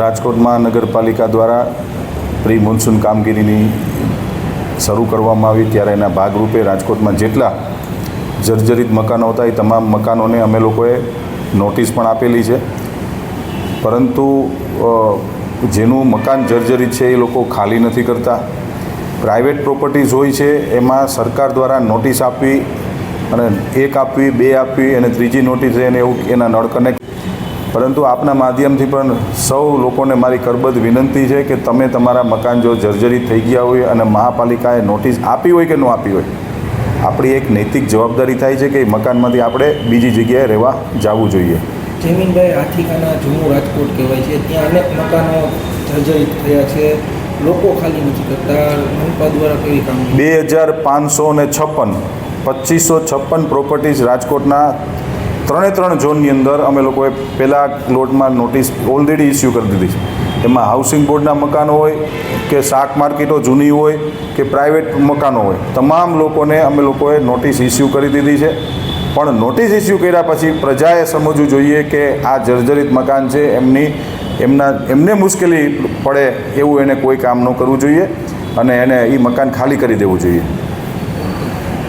રાજકોટમાં નગરપાલિકા દ્વારા પ્રી મોન્સૂન કામગીરીની શરૂ કરવામાં આવી. ત્યારે એના ભાગરૂપે રાજકોટમાં જેટલા જર્જરિત મકાનો હતા, એ તમામ મકાનોને અમે લોકોએ નોટિસ પણ આપેલી છે. પરંતુ જેનું મકાન જર્જરિત છે એ લોકો ખાલી નથી કરતા. પ્રાઇવેટ પ્રોપર્ટીઝ હોય છે, એમાં સરકાર દ્વારા નોટિસ આપવી અને એક આપવી, બે આપવી અને ત્રીજી નોટિસ એને એવું એના નળ કનેક્ટ પરંતુ આપના માધ્યમથી પણ સૌ લોકોને મારી કરબદ્ધ વિનંતી છે કે તમે તમારા મકાન જો જર્જરિત થઈ ગયા હોય અને મહાપાલિકાએ નોટિસ આપી હોય કે ન આપી હોય આપણી એક નૈતિક જવાબદારી થાય છે કે મકાનમાંથી આપણે બીજી જગ્યાએ રહેવા જવું જોઈએ. જમીનભાઈ આથિકાના જૂનું રાજકોટ કહેવાય છે. ત્યાં અનેક મકાનો જર્જરિત થયા છે. લોકો ખાલી નથી કરતા. મનપા દ્વારા કેવી કામ બે હજાર પાંચસો ને છપ્પન પચીસો છપ્પન પ્રોપર્ટીઝ રાજકોટના ત્રણે ત્રણ ઝોનની અંદર અમે લોકોએ પહેલાં લોટમાં નોટિસ ઓલરેડી ઇસ્યુ કરી દીધી છે. એમાં હાઉસિંગ બોર્ડના મકાનો હોય કે શાક માર્કેટો જૂની હોય કે પ્રાઇવેટ મકાનો હોય, તમામ લોકોને અમે લોકોએ નોટિસ ઇસ્યુ કરી દીધી છે. પણ નોટિસ ઇસ્યુ કર્યા પછી પ્રજાએ સમજવું જોઈએ કે આ જર્જરિત મકાન છે, એમની, એમના, એમને મુશ્કેલી પડે એવું એને કોઈ કામ ન કરવું જોઈએ અને એને એ મકાન ખાલી કરી દેવું જોઈએ.